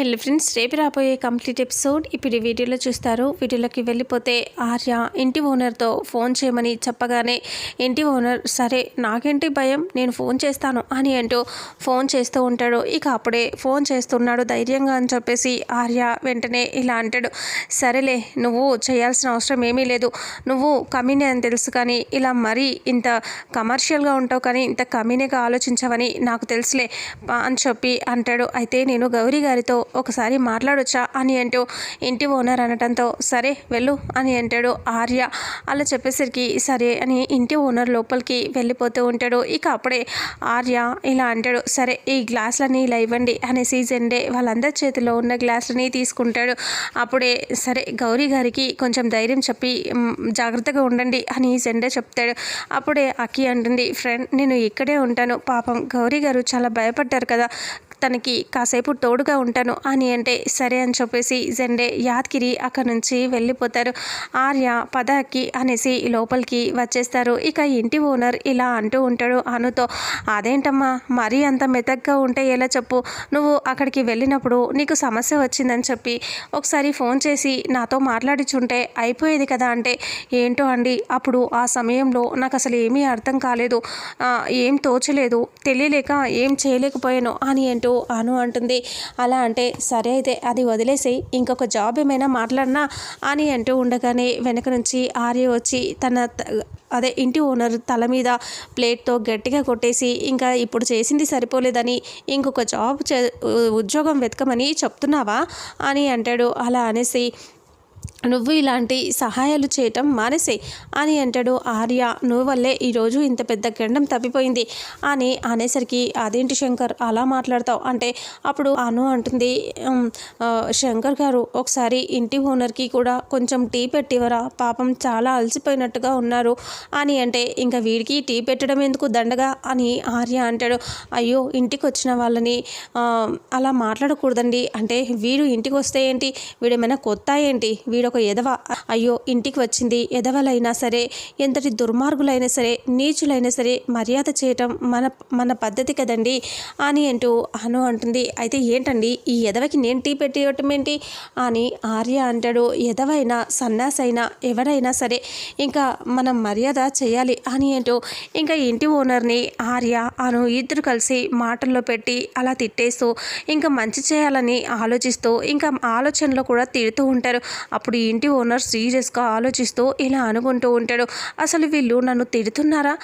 హెల్ friends రేపు రాబోయే complete episode ఇప్పుడు వీడియోలో చూస్తారు. వీడియోలోకి వెళ్ళిపోతే ఆర్య ఇంటి ఓనర్తో ఫోన్ చేయమని చెప్పగానే ఇంటి ఓనర్ సరే నాకేంటి భయం? నేను ఫోన్ చేస్తాను అని అంటూ ఫోన్ చేస్తూ ఉంటాడు. ఇక అప్పుడే ఫోన్ చేస్తున్నాడు ధైర్యంగా అని చెప్పేసి ఆర్య వెంటనే ఇలా అంటాడు. సరేలే నువ్వు చేయాల్సిన అవసరం ఏమీ లేదు. నువ్వు కమీనే అని తెలుసు కానీ ఇలా మరీ ఇంత కమర్షియల్గా ఉంటావు కానీ ఇంత కమీనేగా ఆలోచించవని నాకు తెలుసులే అని చెప్పి అంటాడు. అయితే నేను గౌరీ గారితో ఒకసారి మాట్లాడొచ్చా అని అంటూ ఇంటి ఓనర్ అనటంతో సరే వెళ్ళు అని అంటాడు ఆర్య. అలా చెప్పేసరికి సరే అని ఇంటి ఓనర్ లోపలికి వెళ్ళిపోతూ ఉంటాడు. ఇక అప్పుడే ఆర్య ఇలా అంటాడు సరే ఈ గ్లాసులని ఇలా ఇవ్వండి అనే సీజన్ డే వాళ్ళందరి చేతిలో ఉన్న గ్లాసులని తీసుకుంటాడు. అప్పుడే సరే గౌరీ గారికి కొంచెం ధైర్యం చెప్పి జాగ్రత్తగా ఉండండి అని జెండే చెప్తాడు. అప్పుడే అక్కి అంటుంది ఫ్రెండ్ నేను ఇక్కడే ఉంటాను. పాపం గౌరీ గారు చాలా భయపడ్డారు కదా. తనకి కాసేపు తోడుగా ఉంటాను. అని అంటే సరే అని చెప్పేసి జెండే యాద్గిరి అక్కడి నుంచి వెళ్ళిపోతారు. ఆర్య పదకి అనేసి లోపలికి వచ్చేస్తారు. ఇక ఇంటి ఓనర్ ఇలా అంటూ ఉంటాడు అనుతో అదేంటమ్మా మరీ అంత మెతగ్గా ఉంటే ఎలా చెప్పు? నువ్వు అక్కడికి వెళ్ళినప్పుడు నీకు సమస్య వచ్చిందని చెప్పి ఒకసారి ఫోన్ చేసి నాతో మాట్లాడిచుంటే అయిపోయేది కదా అంటే ఏంటో అండి అప్పుడు ఆ సమయంలో నాకు అసలు ఏమీ అర్థం కాలేదు. ఏం తోచలేదు. తెలియలేక ఏం చేయలేకపోయాను అని ఏంటో అను అంటుంది. అలా అంటే సరే అయితే అది వదిలేసి ఇంకొక జాబ్ ఏమైనా మాట్లాడినా అని అంటూ ఉండగానే వెనక నుంచి ఆర్య వచ్చి తన త- అదే ఇంటి ఓనర్ తల మీద ప్లేట్తో గట్టిగా కొట్టేసి ఇంకా ఇప్పుడు చేసింది సరిపోలేదని ఇంకొక జాబ్ చే ఉద్యోగం వెతకమని చెప్తున్నావా? అని అంటాడు. అలా అనేసి నువ్వు ఇలాంటి సహాయాలు చేయటం మానేసే అని అంటాడు ఆర్య. నువ్వు వల్లే ఈరోజు ఇంత పెద్ద గండం తప్పిపోయింది అని అనేసరికి అదేంటి శంకర్ అలా మాట్లాడతావు? అంటే అప్పుడు అను అంటుంది శంకర్ గారు ఒకసారి ఇంటి ఓనర్కి కూడా కొంచెం టీ పెట్టివరా పాపం చాలా అలసిపోయినట్టుగా ఉన్నారు. అని అంటే ఇంకా వీడికి టీ పెట్టడం ఎందుకు దండగా? అని ఆర్య అంటాడు అయ్యో ఇంటికి వచ్చిన వాళ్ళని అలా మాట్లాడకూడదండి. అంటే వీడు ఇంటికి వస్తే ఏంటి? వీడేమైనా కొత్త ఏంటి? వీడొక ఎదవ అయ్యో ఇంటికి వచ్చింది. ఎదవలైనా సరే ఎంతటి దుర్మార్గులైనా సరే నీచులైనా సరే మర్యాద చేయటం మన మన పద్ధతి కదండి అని అంటూ అను అంటుంది. అయితే ఏంటండి ఈ ఎదవకి నేను టీ పెట్టేయటం ఏంటి అని ఆర్య అంటాడు. ఎదవైనా సన్నాసైనా ఎవరైనా సరే ఇంకా మనం మర్యాద చేయాలి అని ఏంటో ఇంకా ఇంటి ఓనర్ని ఆర్య అను ఇద్దరు కలిసి మాటల్లో పెట్టి అలా తిట్టేస్తూ ఇంకా మంచి చేయాలని ఆలోచిస్తూ ఇంకా ఆలోచనలో కూడా తిడుతూ ఉంటారు. అప్పుడు ఈ ఇంటి ఓనర్ సీరియస్గా ఆలోచిస్తూ ఇలా అనుకుంటూ ఉంటాడు. అసలు వీళ్ళు నన్ను తిడుతున్నారా?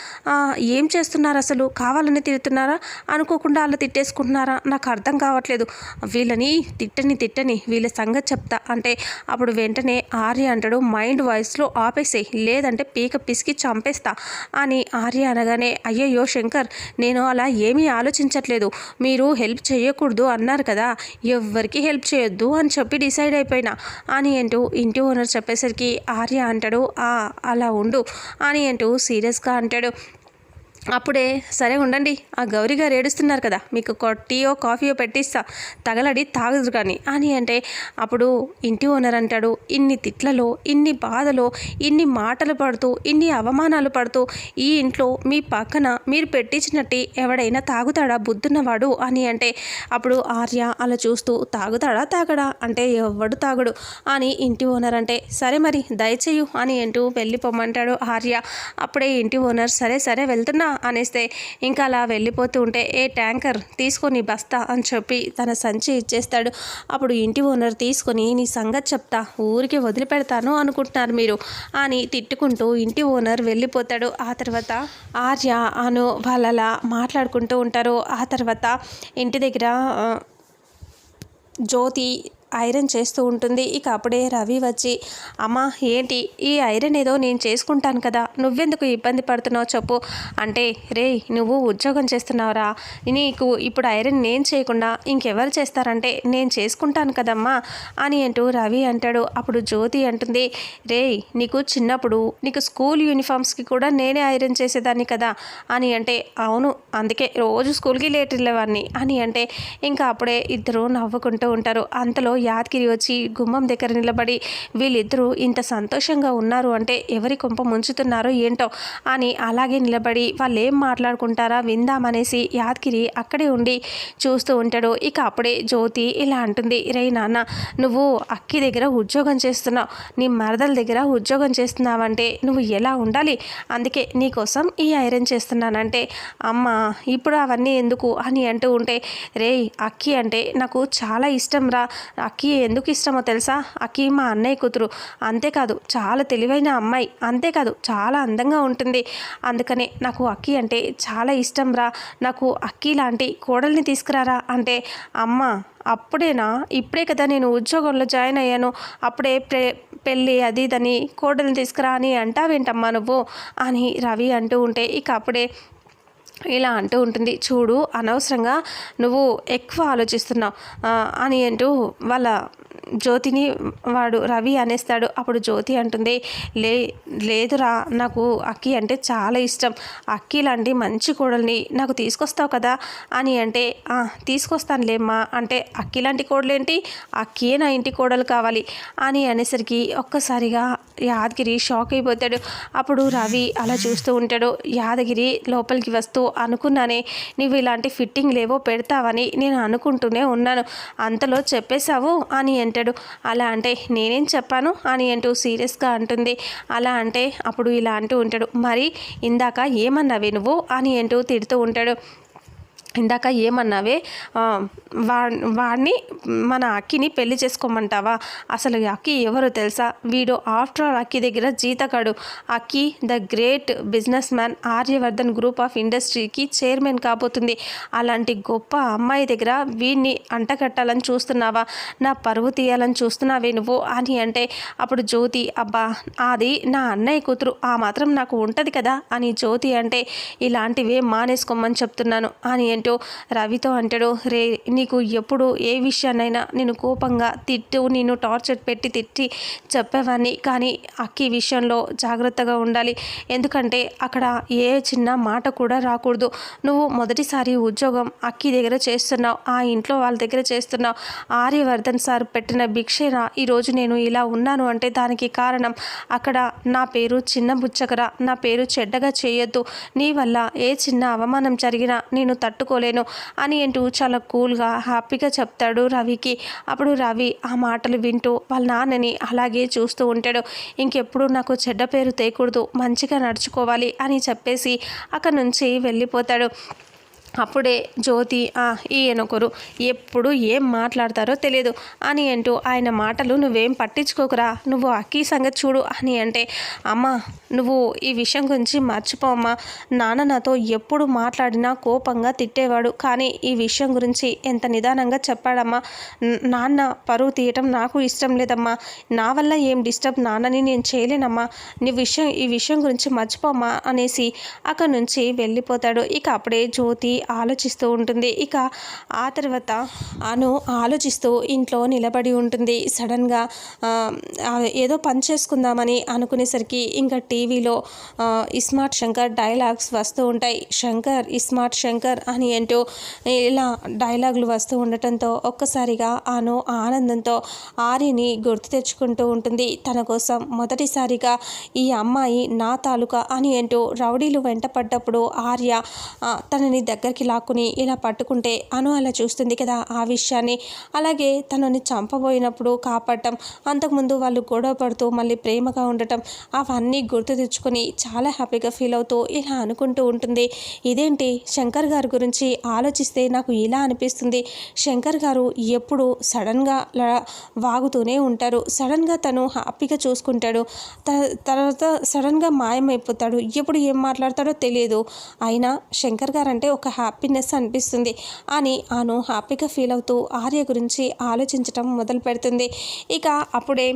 ఏం చేస్తున్నారు అసలు? కావాలని తిడుతున్నారా? అనుకోకుండా అలా తిట్టేసుకుంటున్నారా? నాకు అర్థం కావట్లేదు. వీళ్ళని తిట్టని తిట్టని వీళ్ళ సంగతి చెప్తా అంటే అప్పుడు వెంటనే ఆర్య అంటాడు మైండ్ వాయిస్లో ఆపేసేయి లేదంటే పీక పిసికి చంపేస్తా అని ఆర్య అనగానే అయ్యయ్యో శంకర్ నేను అలా ఏమీ ఆలోచించట్లేదు. మీరు హెల్ప్ చేయకూడదు అన్నారు కదా ఎవరికి హెల్ప్ చేయొద్దు అని చెప్పి డిసైడ్ అయిపోయినా. అని అంటూ ఇంటి ఓనర్ చెప్పేసరికి ఆర్య అంటాడు "ఆ, అలా ఉండు అని అంటూ సీరియస్గా అంటాడు. అప్పుడే సరే ఉండండి ఆ గౌరీ గారు ఏడుస్తున్నారు కదా మీకు టీయో కాఫీయో పెట్టిస్తా తగలడి తాగదు కానీ. అని అంటే అప్పుడు ఇంటి ఓనర్ అంటాడు ఇన్ని తిట్లలో ఇన్ని బాధలో ఇన్ని మాటలు పడుతూ ఇన్ని అవమానాలు పడుతూ ఈ ఇంట్లో మీ పక్కన మీరు పెట్టించినట్టు ఎవడైనా తాగుతాడా బుద్ధున్నవాడు? అని అంటే అప్పుడు ఆర్య అలా చూస్తూ తాగుతాడా తాగడా? అంటే ఎవడు తాగడు? అని ఇంటి ఓనర్ అంటే సరే మరి దయచేయు అని అంటూ వెళ్ళిపోమంటాడు ఆర్య. అప్పుడే ఇంటి ఓనర్ సరే సరే వెళ్తున్నా అనేస్తే ఇంకా అలా వెళ్ళిపోతూ ఉంటే ఏ ట్యాంకర్ తీసుకొని బస్తా అని చెప్పి తన సంచి ఇచ్చేస్తాడు. అప్పుడు ఇంటి ఓనర్ తీసుకొని నీ సంగతి చెప్తా ఊరికి వదిలిపెడతాను అనుకుంటున్నారు మీరు అని తిట్టుకుంటూ ఇంటి ఓనర్ వెళ్ళిపోతాడు. ఆ తర్వాత ఆర్య అను వాళ్ళలా మాట్లాడుకుంటూ ఉంటారు. ఆ తర్వాత ఇంటి దగ్గర జ్యోతి ఐరన్ చేస్తూ ఉంటుంది. ఇక అప్పుడే రవి వచ్చి అమ్మా ఏంటి? ఈ ఐరన్ ఏదో నేను చేసుకుంటాను కదా. నువ్వెందుకు ఇబ్బంది పడుతున్నావు చెప్పు. అంటే రే నువ్వు ఉద్యోగం చేస్తున్నావురా. నీకు ఇప్పుడు ఐరన్ నేను చేయకుండా ఇంకెవరు చేస్తారంటే నేను చేసుకుంటాను కదమ్మా అని అంటూ రవి అంటాడు. అప్పుడు జ్యోతి అంటుంది రే నీకు చిన్నప్పుడు నీకు స్కూల్ యూనిఫామ్స్కి కూడా నేనే ఐరన్ చేసేదాన్ని కదా అని అంటే అవును అందుకే రోజు స్కూల్కి లేట్ వెళ్ళేవాడిని అని అంటే ఇంకా అప్పుడే ఇద్దరు నవ్వుకుంటూ ఉంటారు. అంతలో యాదగిరి వచ్చి గుమ్మం దగ్గర నిలబడి వీళ్ళిద్దరూ ఇంత సంతోషంగా ఉన్నారు అంటే ఎవరి కొంప ముంచుతున్నారో ఏంటో అని అలాగే నిలబడి వాళ్ళు ఏం మాట్లాడుకుంటారా విందామనేసి యాదగిరి అక్కడే ఉండి చూస్తూ ఉంటాడు. ఇక అప్పుడే జ్యోతి ఇలా అంటుంది రే నాన్న నువ్వు అక్కి దగ్గర ఉద్యోగం చేస్తున్నావు. నీ మరదల దగ్గర ఉద్యోగం చేస్తున్నావంటే నువ్వు ఎలా ఉండాలి? అందుకే నీకోసం ఈ ఐరన్ చేస్తున్నానంటే అమ్మ ఇప్పుడు అవన్నీ ఎందుకు? అని అంటూ ఉంటే రే అక్కి అంటే నాకు చాలా ఇష్టం రా అక్కి ఎందుకు ఇష్టమో తెలుసా? అక్కి మా అన్నయ్య కూతురు. అంతేకాదు చాలా తెలివైన అమ్మాయి. అంతేకాదు చాలా అందంగా ఉంటుంది. అందుకనే నాకు అక్కి అంటే చాలా ఇష్టం రా. నాకు అక్కి లాంటి కోడల్ని తీసుకురారా అంటే అమ్మ అప్పుడేనా? ఇప్పుడే కదా నేను ఉద్యోగంలో జాయిన్ అయ్యాను. అప్పుడే ప్రే పెళ్ళి అది ఇదని కోడల్ని తీసుకురా అని అంటావేంటమ్మా నువ్వు? అని రవి అంటూ ఉంటే ఇక అప్పుడే ఇలా అంటూ ఉంటుంది చూడు అనవసరంగా నువ్వు ఎక్కువ ఆలోచిస్తున్నావు. అని అంటూ వాళ్ళ జ్యోతిని వాడు రవి అనేస్తాడు. అప్పుడు జ్యోతి అంటుంది లే లేదురా నాకు అక్కి అంటే చాలా ఇష్టం. అక్కి లాంటి మంచి కోడల్ని నాకు తీసుకొస్తావు కదా? అని అంటే తీసుకొస్తానులేమ్మా. అంటే అక్కి లాంటి కోడలేంటి? అక్కియే నా ఇంటి కోడలు కావాలి. అని అనేసరికి ఒక్కసారిగా యాదగిరి షాక్ అయిపోతాడు. అప్పుడు రవి అలా చూస్తూ ఉంటాడు. యాదగిరి లోపలికి వస్తూ అనుకున్నానే నువ్వు ఇలాంటి ఫిట్టింగ్ లేవో పెడతావని నేను అనుకుంటూనే ఉన్నాను. అంతలో చెప్పేశావు? అని అంటాడు. అలా అంటే నేనేం చెప్పాను? అని అంటూ సీరియస్గా అంటుంది. అలా అంటే? అప్పుడు ఇలా అంటూ ఉంటాడు. మరి ఇందాక ఏమన్నావే నువ్వు? అని అంటూ తిడుతూ ఉంటాడు. ఇందాక ఏమన్నావే వా వాడిని మన అక్కిని పెళ్ళి చేసుకోమంటావా? అసలు అక్కి ఎవరు తెలుసా? వీడు ఆఫ్టర్ ఆల్ అక్కి దగ్గర జీతగాడు. Akki the great businessman Aryavardhan group of ఇండస్ట్రీకి చైర్మన్ కాబోతుంది. అలాంటి గొప్ప అమ్మాయి దగ్గర వీడిని అంటగట్టాలని చూస్తున్నావా? నా పరువు తీయాలని చూస్తున్నావే నువ్వు? అని అంటే అప్పుడు జ్యోతి అబ్బా అది నా అన్నయ్య కూతురు ఆ మాత్రం నాకు ఉంటుంది కదా? అని జ్యోతి అంటే ఇలాంటివే మానేసుకోమని చెప్తున్నాను. అని ఏంటో రవితో అంటాడు రే నీకు ఎప్పుడు ఏ విషయాన్నైనా నేను కోపంగా తిట్టు నేను టార్చర్ పెట్టి తిట్టి చెప్పేవాడిని కానీ అక్కి విషయంలో జాగ్రత్తగా ఉండాలి. ఎందుకంటే అక్కడ ఏ చిన్న మాట కూడా రాకూడదు. నువ్వు మొదటిసారి ఉద్యోగం అక్కి దగ్గర చేస్తున్నావు. ఆ ఇంట్లో వాళ్ళ దగ్గర చేస్తున్నావు. ఆర్యవర్ధన్ సార్ పెట్టిన భిక్షేనా? ఈరోజు నేను ఇలా ఉన్నాను అంటే దానికి కారణం అక్కడ నా పేరు చిన్న బుచ్చకరా నా పేరు చెడ్డగా చేయొద్దు. నీ వల్ల ఏ చిన్న అవమానం జరిగినా నేను తట్టుకోలేను అని అంటూ చాలా కూల్గా హ్యాపీగా చెప్తాడు రవికి. అప్పుడు రవి ఆ మాటలు వింటూ వాళ్ళ నాన్నని అలాగే చూస్తూ ఉంటాడు. ఇంకెప్పుడు నాకు చెడ్డ పేరు తేకూడదు మంచిగా నడుచుకోవాలి అని చెప్పేసి అక్కడి నుంచి వెళ్ళిపోతాడు. అప్పుడే జ్యోతి "ఆ, ఈయనొకరు ఎప్పుడు ఏం మాట్లాడతారో తెలియదు. అని అంటూ ఆయన మాటలు నువ్వేం పట్టించుకోకురా నువ్వు అక్కీ సంగతి చూడు అని అంటే అమ్మ నువ్వు ఈ విషయం గురించి మర్చిపోమ్మా నాన్న నాతో ఎప్పుడు మాట్లాడినా కోపంగా తిట్టేవాడు. కానీ ఈ విషయం గురించి ఎంత నిదానంగా చెప్పాడమ్మా. నాన్న పరువు తీయటం నాకు ఇష్టం లేదమ్మా. నా వల్ల ఏం డిస్టర్బ్ నాన్నని నేను చేయలేనమ్మా. నీ విషయం ఈ విషయం గురించి మర్చిపోమ్మా అనేసి అక్కడి నుంచి వెళ్ళిపోతాడు. ఇక అప్పుడే జ్యోతి ఆలోచిస్తూ ఉంటుంది. ఇక ఆ తర్వాత అను ఆలోచిస్తూ ఇంట్లో నిలబడి ఉంటుంది. సడన్గా ఏదో పని చేసుకుందామని అనుకునేసరికి ఇంకా టీవీలో ఇస్మార్ట్ శంకర్ డైలాగ్స్ వస్తూ ఉంటాయి. శంకర్ ఇస్మార్ట్ శంకర్ అని అంటూ ఇలా డైలాగులు వస్తూ ఉండటంతో ఒక్కసారిగా అను ఆనందంతో ఆర్యని గుర్తు తెచ్చుకుంటూ ఉంటుంది. తన కోసం మొదటిసారిగా ఈ అమ్మాయి నా తాలూకా అని అంటూ రౌడీలు వెంటపడ్డప్పుడు ఆర్య తనని దగ్గర దగ్గరికి లాక్కుని ఇలా పట్టుకుంటే అను అలా చూస్తుంది కదా ఆ విషయాన్ని. అలాగే తనని చంపబోయినప్పుడు కాపాడటం అంతకుముందు వాళ్ళు గొడవ పడుతూ మళ్ళీ ప్రేమగా ఉండటం అవన్నీ గుర్తు తెచ్చుకొని చాలా హ్యాపీగా ఫీల్ అవుతూ ఇలా అనుకుంటూ ఉంటుంది. ఇదేంటి? శంకర్ గారి గురించి ఆలోచిస్తే నాకు ఇలా అనిపిస్తుంది. శంకర్ గారు ఎప్పుడు సడన్గా వాగుతూనే ఉంటారు. సడన్గా తను హ్యాపీగా చూసుకుంటాడు. త- తర్వాత సడన్గా మాయమైపోతాడు. ఎప్పుడు ఏం మాట్లాడతాడో తెలియదు. అయినా శంకర్ గారు అంటే ఒక హ్యాపీనెస్ అనిపిస్తుంది. అని ఆను హ్యాపీగా ఫీల్ అవుతూ ఆర్య గురించి ఆలోచించటం మొదలు పెడుతుంది ఇక అప్పుడే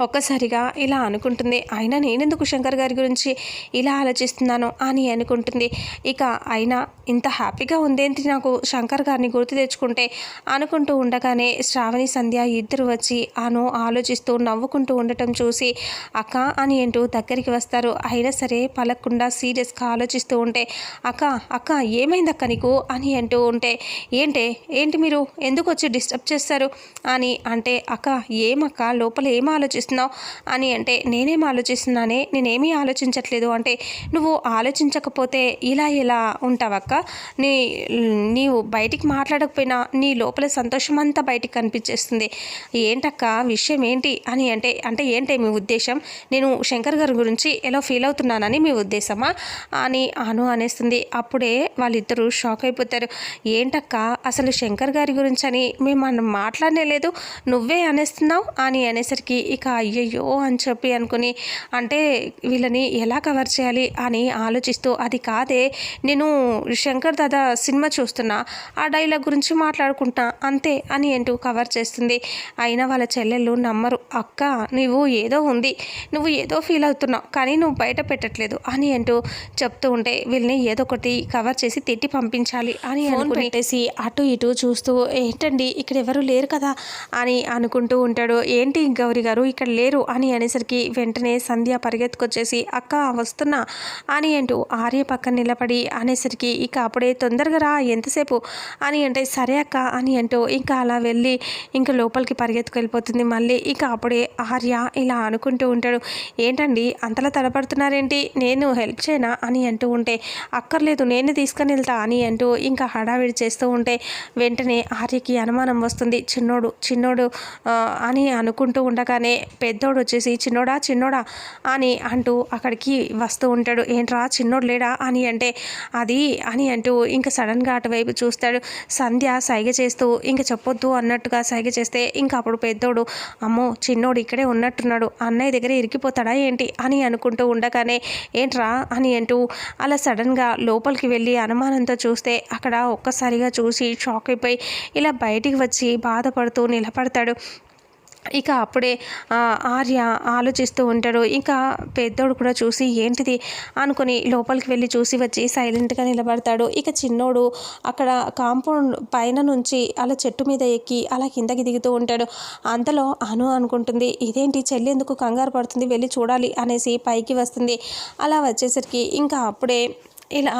ఒక్కసారిగా ఇలా అనుకుంటుంది. అయినా నేనెందుకు శంకర్ గారి గురించి ఇలా ఆలోచిస్తున్నాను అని అనుకుంటుంది. ఇక అయినా ఇంత హ్యాపీగా ఉందేంటి నాకు శంకర్ గారిని గుర్తు తెచ్చుకుంటే? అనుకుంటూ ఉండగానే శ్రావణి సంధ్య ఇద్దరు వచ్చి ఆను ఆలోచిస్తూ నవ్వుకుంటూ ఉండటం చూసి అక్క అని అంటూ దగ్గరికి వస్తారు. అయినా సరే పలకుండా సీరియస్గా ఆలోచిస్తూ ఉంటే అక్క అక్క ఏమైంది అక్క నీకు? అని అంటూ ఉంటే ఏంటే? ఏంటి మీరు? ఎందుకు వచ్చి డిస్టర్బ్ చేస్తారు? అని అంటే అక్క ఏమక్క? లోపల ఏం ఆలోచిస్తున్నావు? అని అంటే నేనేం ఆలోచిస్తున్నానే? నేనేమీ ఆలోచించట్లేదు. అంటే నువ్వు ఆలోచించకపోతే ఇలా ఇలా ఉంటావక్క? నీ నీవు బయటికి మాట్లాడకపోయినా నీ లోపల సంతోషం అంతా బయటికి కనిపించేస్తుంది. ఏంటక్క? విషయం ఏంటి? అని అంటే అంటే ఏంటి మీ ఉద్దేశం? నేను శంకర్ గారి గురించి ఎలా ఫీల్ అవుతున్నానని మీ ఉద్దేశమా? అని అను అనేస్తుంది. అప్పుడే వాళ్ళిద్దరూ షాక్ అయిపోతారు. ఏంటక్క? అసలు శంకర్ గారి గురించి అని మేము మనం మాట్లాడనే లేదు? నువ్వే అనేస్తున్నావు? అని అనేసరికి ఇక అయ్యయ్యో అని చెప్పి అనుకుని అంటే వీళ్ళని ఎలా కవర్ చేయాలి అని ఆలోచిస్తూ అది కాదే నేను శంకర్ దాదా సినిమా చూస్తున్నా ఆ డైలాగ్ గురించి మాట్లాడుకుంటా అంతే అని అంటూ కవర్ చేస్తుంది. అయినా వాళ్ళ చెల్లెళ్ళు నమ్మరు అక్క నువ్వు ఏదో ఉంది నువ్వు ఏదో ఫీల్ అవుతున్నావు కానీ నువ్వు బయట పెట్టట్లేదు అని అంటూ చెప్తూ ఉంటే వీళ్ళని ఏదో ఒకటి కవర్ చేసి తిట్టి పంపించాలి అని అనుకుని పెట్టేసి అటు ఇటు చూస్తూ ఏంటండి ఇక్కడ ఎవరు లేరు కదా అని అనుకుంటూ ఉంటాడు. ఏంటి గౌరీ గారు ఇక్కడ లేరు అని అనేసరికి వెంటనే సంధ్య పరిగెత్తుకొచ్చేసి అక్క వస్తున్నా అని అంటూ ఆర్య పక్కన నిలబడి అనేసరికి ఇక అప్పుడే తొందరగా రా ఎంతసేపు? అని అంటే సరే అక్క అని అంటూ ఇంకా అలా వెళ్ళి ఇంకా లోపలికి పరిగెత్తుకెళ్ళిపోతుంది. మళ్ళీ ఇక అప్పుడే ఆర్య ఇలా అనుకుంటూ ఉంటాడు ఏంటండి అంతలా తడబడుతున్నారేంటి నేను హెల్ప్ చేయనా? అని అంటూ ఉంటే అక్కర్లేదు నేను తీసుకొని వెళ్తా అని అంటూ ఇంకా హడావిడి చేస్తూ ఉంటే వెంటనే ఆర్యకి అనుమానం వస్తుంది. చిన్నోడు చిన్నోడు అని అనుకుంటూ ఉండగానే పెద్దోడు వచ్చేసి చిన్నోడా చిన్నోడా అని అంటూ అక్కడికి వస్తూ ఉంటాడు. ఏంట్రా చిన్నోడు లేడా? అని అంటే అది అని అంటూ ఇంకా సడన్గా అటువైపు చూస్తాడు. సంధ్య సైగ చేస్తూ ఇంకా చెప్పొద్దు అన్నట్టుగా సైగ చేస్తే ఇంకా అప్పుడు పెద్దోడు అమ్మో చిన్నోడు ఇక్కడే ఉన్నట్టున్నాడు. అన్నయ్య దగ్గర ఇరికిపోతాడా ఏంటి? అని అనుకుంటూ ఉండగానే ఏంట్రా? అని అంటూ అలా సడన్గా లోపలికి వెళ్ళి అనుమానంతో చూస్తే అక్కడ ఒక్కసారిగా చూసి షాక్ అయిపోయి ఇలా బయటికి వచ్చి బాధపడుతూ నిలబడతాడు. ఇక అప్పుడే ఆర్య ఆలోచిస్తూ ఉంటాడు. ఇంకా పెద్దోడు కూడా చూసి ఏంటిది? అనుకుని లోపలికి వెళ్ళి చూసి వచ్చి సైలెంట్గా నిలబడతాడు. ఇక చిన్నోడు అక్కడ కాంపౌండ్ పైన నుంచి అలా చెట్టు మీద ఎక్కి అలా కిందకి దిగుతూ ఉంటాడు. అంతలో అను అనుకుంటుంది. ఇదేంటి? చెల్లి ఎందుకు కంగారు పడుతుంది? వెళ్ళి చూడాలి అనేసి పైకి వస్తుంది. అలా వచ్చేసరికి ఇంకా అప్పుడే ఇలా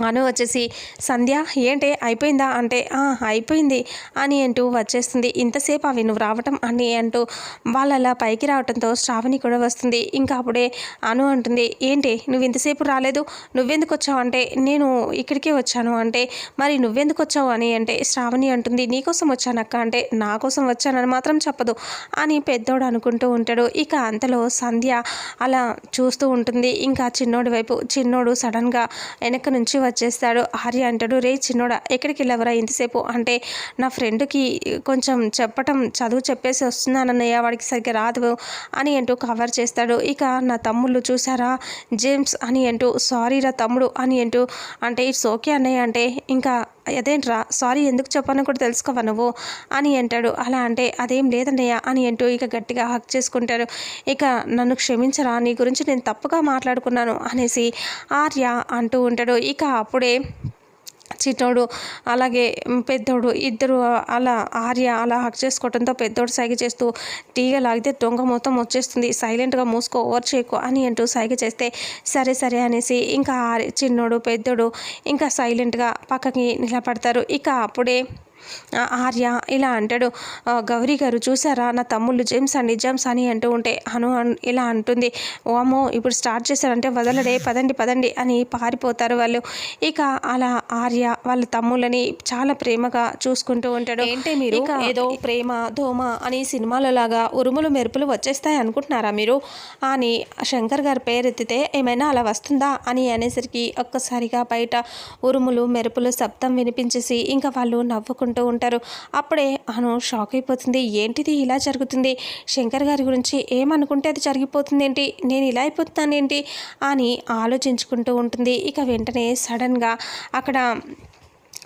అను వచ్చేసి సంధ్య ఏంటి? అయిపోయిందా? అంటే అయిపోయింది అని అంటూ వచ్చేస్తుంది. ఇంతసేపు అవి నువ్వు రావటం అని అంటూ వాళ్ళు అలా పైకి రావటంతో శ్రావణి కూడా వస్తుంది. ఇంకా అప్పుడే అను అంటుంది ఏంటి? నువ్వు ఇంతసేపు రాలేదు? నువ్వెందుకు వచ్చావు? అంటే నేను ఇక్కడికే వచ్చాను. అంటే మరి నువ్వెందుకు వచ్చావు? అని అంటే శ్రావణి అంటుంది నీకోసం వచ్చానక్క? అంటే నా కోసం వచ్చానని మాత్రం చెప్పదు అని పెద్దోడు అనుకుంటూ ఉంటాడు. ఇక అంతలో సంధ్య అలా చూస్తూ ఉంటుంది. ఇంకా చిన్నోడి వైపు చిన్నోడు సడన్గా వెనక నుంచి వచ్చేస్తాడు. ఆర్య అంటాడు రే చిన్నోడా ఎక్కడికి వెళ్ళవరా ఇంతసేపు? అంటే నా ఫ్రెండ్కి కొంచెం చెప్పటం చదువు చెప్పేసి వస్తున్నానన్నయ్య వాడికి సరిగ్గా రాదు అని అంటూ కవర్ చేస్తాడు. ఇక నా తమ్ముళ్ళు చూసారా జేమ్స్ అని అంటూ సారీరా తమ్ముడు అని అంటూ అంటే ఇట్స్ ఓకే అన్నయ్య అంటే ఇంకా అదేంట్రా? సారీ ఎందుకు చెప్పానో కూడా తెలుసుకోవా నువ్వు? అని అంటాడు. అలా అంటే అదేం లేదన్నయ్య అని అంటూ ఇక గట్టిగా హక్ చేసుకుంటాడు. ఇక నన్ను క్షమించరా? నీ గురించి నేను తప్పుగా మాట్లాడుకున్నాను అనేసి ఆర్య అంటూ ఉంటాడు. ఇక అప్పుడే చిన్నోడు అలాగే పెద్దోడు ఇద్దరు అలా ఆర్య అలా హక్ చేసుకోవడంతో పెద్దోడు సైగ చేస్తూ తీగ లాగితే దొంగ మొత్తం వచ్చేస్తుంది. సైలెంట్గా మూసుకో ఓవర్ చేయకు అని అంటూ సైగ చేస్తే సరే సరే అనేసి ఇంకా చిన్నోడు పెద్దోడు ఇంకా సైలెంట్గా పక్కకి నిలబడతారు. ఇక అప్పుడే ఆర్య ఇలా అంటాడు గౌరీ గారు చూసారా? నా తమ్ముళ్ళు జేమ్స్ అండి జేమ్స్ అని అంటూ ఉంటే అను ఇలా అంటుంది ఓమో ఇప్పుడు స్టార్ట్ చేశారంటే వదలడే పదండి పదండి అని పారిపోతారు వాళ్ళు. ఇక అలా ఆర్య వాళ్ళ తమ్ముళ్ళని చాలా ప్రేమగా చూసుకుంటూ ఉంటాడు. ఏంటి మీరు? ఏదో ప్రేమ దోమ అని సినిమాలలాగా ఉరుములు మెరుపులు వచ్చేస్తాయి అనుకుంటున్నారా మీరు? అని శంకర్ గారి పేరెత్తితే ఏమైనా అలా వస్తుందా? అని అనేసరికి ఒక్కసారిగా బయట ఉరుములు మెరుపులు శబ్దం వినిపించేసి ఇంకా వాళ్ళు నవ్వుకుంటూ అనుకుంటూ ఉంటారు. అప్పుడే అను షాక్ అయిపోతుంది. ఏంటిది ఇలా జరుగుతుంది? శంకర్ గారి గురించి ఏమనుకుంటే అది జరిగిపోతుంది ఏంటి నేను ఇలా అయిపోతున్నాను ఏంటి అని ఆలోచించుకుంటూ ఉంటుంది. ఇక వెంటనే సడన్గా అక్కడ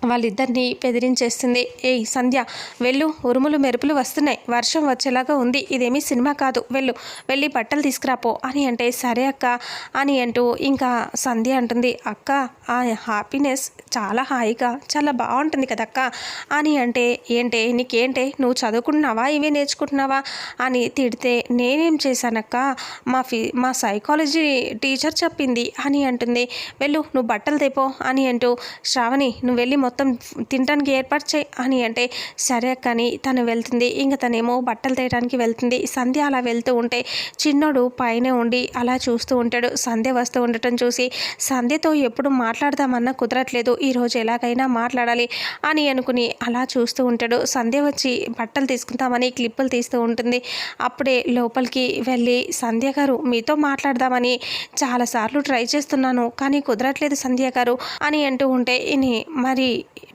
వాళ్ళిద్దరిని బెదిరించేస్తుంది. ఏయ్ సంధ్య వెళ్ళు. ఉరుములు మెరుపులు వస్తున్నాయి. వర్షం వచ్చేలాగా ఉంది. ఇదేమీ సినిమా కాదు. వెళ్ళు. వెళ్ళి బట్టలు తీసుకురాపో. అని అంటే సరే అక్క అని అంటూ ఇంకా సంధ్య అంటుంది. అక్క ఆ హ్యాపీనెస్ చాలా హాయిగా చాలా బాగుంటుంది కదక్క అని అంటే ఏంటే నీకేంటే నువ్వు చదువుకుంటున్నావా? ఇవే నేర్చుకుంటున్నావా? అని తిడితే నేనేం చేశానక్క మా ఫీ మా సైకాలజీ టీచర్ చెప్పింది అని అంటుంది. వెళ్ళు నువ్వు బట్టలు తెపో అని అంటూ శ్రావణి నువ్వు వెళ్ళి మొత్తం మొత్తం తినడానికి ఏర్పాటు చేయి అని అంటే సరే అక్క అని తను వెళ్తుంది. ఇంకా తనేమో బట్టలు తేయడానికి వెళ్తుంది. సంధ్య అలా వెళ్తూ ఉంటే చిన్నోడు పైనే ఉండి అలా చూస్తూ ఉంటాడు. సంధ్య వస్తూ ఉండటం చూసి సంధ్యతో ఎప్పుడు మాట్లాడదామన్నా కుదరట్లేదు. ఈరోజు ఎలాగైనా మాట్లాడాలి అని అనుకుని అలా చూస్తూ ఉంటాడు. సంధ్య వచ్చి బట్టలు తీసుకుంటామని క్లిప్పులు తీస్తూ ఉంటుంది. అప్పుడే లోపలికి వెళ్ళి సంధ్య గారు మీతో మాట్లాడదామని చాలాసార్లు ట్రై చేస్తున్నాను కానీ కుదరట్లేదు సంధ్య గారు అని అంటూ ఉంటే ఇని మరి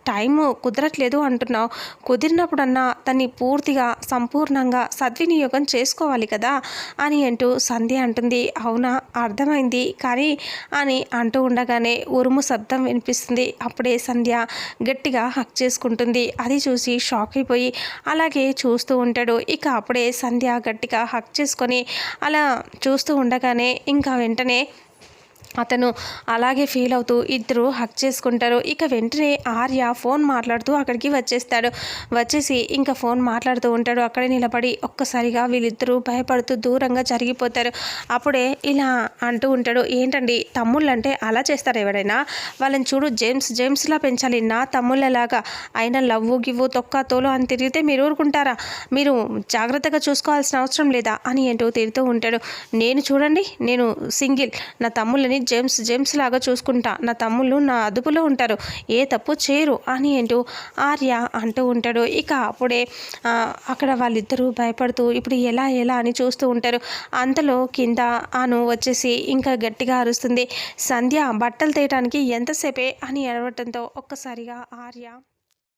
టైం కుదరట్లేదు అంటున్నావు. కుదిరినప్పుడన్నా దాన్ని పూర్తిగా సంపూర్ణంగా సద్వినియోగం చేసుకోవాలి కదా అని అంటూ సంధ్య అంటుంది. అవునా అర్థమైంది. కానీ అని అంటూ ఉండగానే ఉరుము శబ్దం వినిపిస్తుంది. అప్పుడే సంధ్య గట్టిగా హక్ చేసుకుంటుంది. అది చూసి షాక్ అయిపోయి అలాగే చూస్తూ ఉంటాడు. ఇక అప్పుడే సంధ్య గట్టిగా హక్ చేసుకొని అలా చూస్తూ ఉండగానే ఇంకా వెంటనే అతను అలాగే ఫీల్ అవుతూ ఇద్దరు హక్ చేసుకుంటారు. ఇక వెంటనే ఆర్య ఫోన్ మాట్లాడుతూ అక్కడికి వచ్చేస్తాడు. వచ్చేసి ఇంకా ఫోన్ మాట్లాడుతూ ఉంటాడు. అక్కడే నిలబడి ఒక్కసారిగా వీళ్ళిద్దరూ భయపడుతూ దూరంగా జరిగిపోతారు. అప్పుడే ఇలా అంటూ ఉంటాడు. ఏంటండి తమ్ముళ్ళు అంటే అలా చేస్తారు ఎవరైనా? వాళ్ళని చూడు జేమ్స్ జేమ్స్లా పెంచాలి. నా తమ్ముళ్ళలాగా. అయినా లవ్వు గివ్వు తొక్క తోలు అని తిరిగితే మీరు ఊరుకుంటారా? మీరు జాగ్రత్తగా చూసుకోవాల్సిన అవసరం లేదా? అని ఏంటో తిరుగుతూ ఉంటాడు. నేను చూడండి నేను సింగిల్. నా తమ్ముళ్ళని జేమ్స్ జేమ్స్ లాగా చూసుకుంటా. నా తమ్ముళ్ళు నా అదుపులో ఉంటారు. ఏ తప్పు చేయరు అని అంటూ ఆర్య అంటూ ఉంటాడు. ఇక అప్పుడే అక్కడ వాళ్ళిద్దరూ భయపడుతూ ఇప్పుడు ఎలా ఎలా అని చూస్తూ ఉంటారు. అంతలో కింద అను వచ్చేసి ఇంకా గట్టిగా అరుస్తుంది. సంధ్య బట్టలు తీయటానికి ఎంతసేపే అని అడవటంతో ఒక్కసారిగా ఆర్య